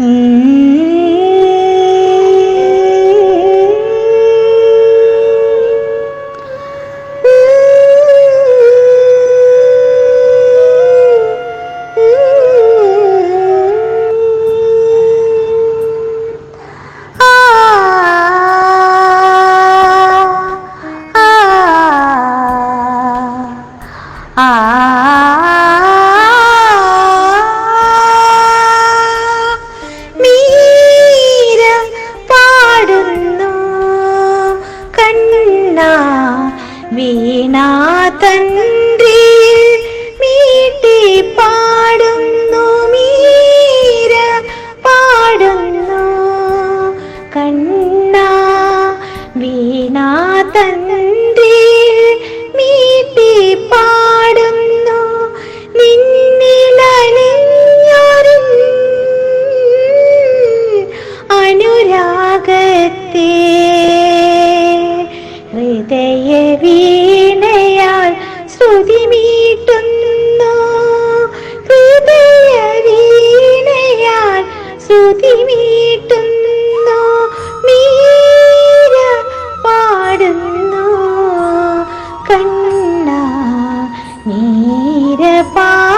മീര വീണാ തന്ത്രി മീട്ടി പാടുന്നു മീര പാടുന്നു കണ്ണ. വീണാ തന്ത്രി മീട്ടി പാടുന്നു നിന്നിലണിഞ്ഞൊരു അനുരാഗത്തെ മീട്ടുന്നു പാടുന്നു കണ്ണ നീര പാടുന്നു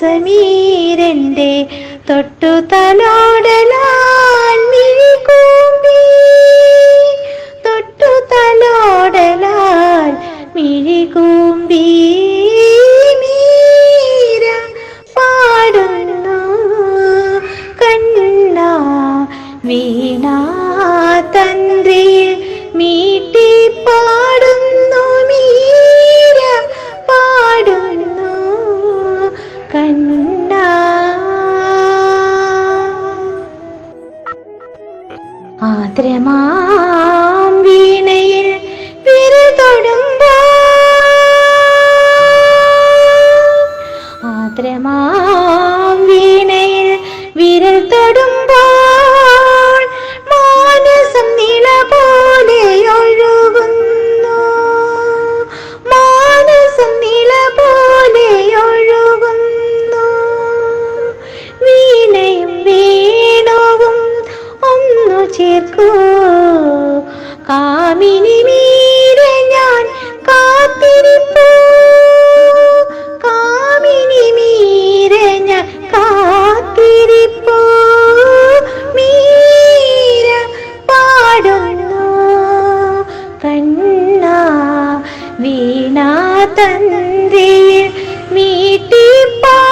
മന്ദസമീരന്റെ തൊട്ടു മിഴികൂമ്പി. തൊട്ടു തലോടലാൽ മിഴികൂമ്പി. മീര പാടുന്നു കണ്ണ വീണാ കണ്ണ ആദ്രമാം വീണയിൽ വിരതൊടുമ്പോ ആദ്രമാം ചേർക്കൂ. കാമിനി മീരെ ഞാൻ കാത്തിരിപ്പൂ. കാമിനി മീരെ ഞാൻ കാത്തിരിപ്പൂ. മീര പാടുന്നു. കണ്ണ വീണ തന്ത്രിയിൽ വീട്ടിപ്പാ